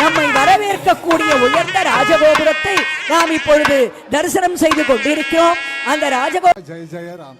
நம்மை வரவேற்கக்கூடிய உயர்ந்த ராஜகோபுரத்தை நாம் இப்பொழுது தரிசனம் செய்து கொண்டிருக்கிறோம். அந்த ராஜகோபுரம் ஜெய ஜெயராம்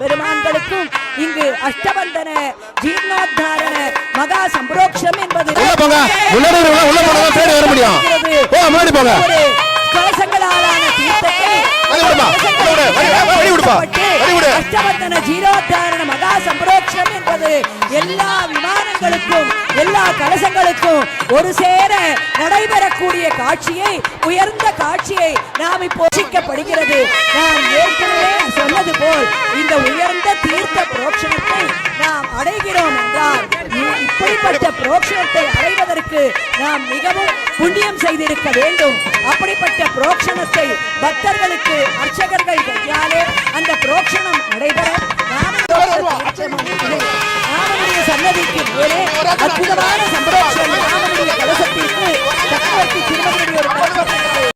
பெருமான்களுக்கும் இங்கு அஷ்டபந்தன ஜீர்ணோத்தாரண மகா சம்பரோக்ஷம் என்பது போங்க. உள்ளே உள்ள போனா தேடி வர முடியும். போ முன்னாடி போங்க. எல்லா விமானங்களுக்கும் எல்லா கலசங்களுக்கும் ஒரு சேர நடைபெறக்கூடிய காட்சியை உயர்ந்த காட்சியை நாம் இப்போ ரசிக்கப்படுகிறது நான் ஏற்கனவே சொன்னது போல் இந்த உயர்ந்த தீர்த்த புரோக்ஷணத்தை நாம் அடைகிறோம் என்றால் இப்படிப்பட்ட புரோக்ஷணத்தை அடைவதற்கு நாம் மிகவும் புண்ணியம் செய்திருக்க வேண்டும். அப்படிப்பட்ட புரோக்ஷணத்தை பக்தர்களுக்கு அர்ச்சகர்கள் கையாலே அந்த புரோக்ஷணம் நடைபெற ராமனுடைய சன்னதிக்கு மேலே அற்புதமான சம்பரோக்ஷம் ராமனுடைய கலசத்திற்கு சக்கரவர்த்தி திருமகனுடைய ஒரு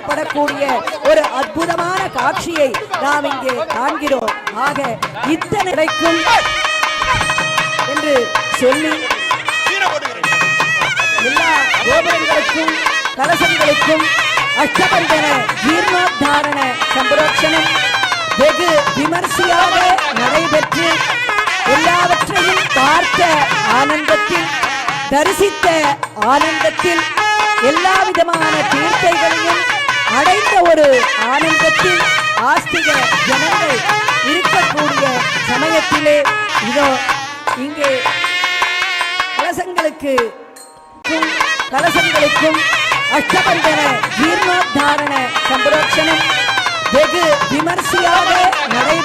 படக்கூடிய ஒரு அற்புதமான காட்சியை நாம் இங்கே காண்கிறோம். ஆக இத்தனை கிடைக்கும் என்று சொல்லி எல்லா கோபுரங்களுக்கும் கலசங்களுக்கும் அஷ்டபந்தன ஜீர்ணோத்தாரண சம்பரோட்சணம் வெகு விமர்சையாக நடைபெற்று எல்லாவற்றையும் பார்த்த ஆனந்தத்தில் தரிசித்த ஆனந்தத்தில் எல்லா விதமான தீர்த்தைகளையும் அடைந்த ஒரு ஆனந்தத்தில் ஆஸ்திக ஜனங்கள் இருக்கக்கூடிய சமயத்திலே இதோ இங்கே கலசங்களுக்கு கலசங்களுக்கும் அஷ்டபந்தன ஜீர்ணோத்தாரண சம்பரோட்சணம் வெகு விமர்சையாக நடைபெற்ற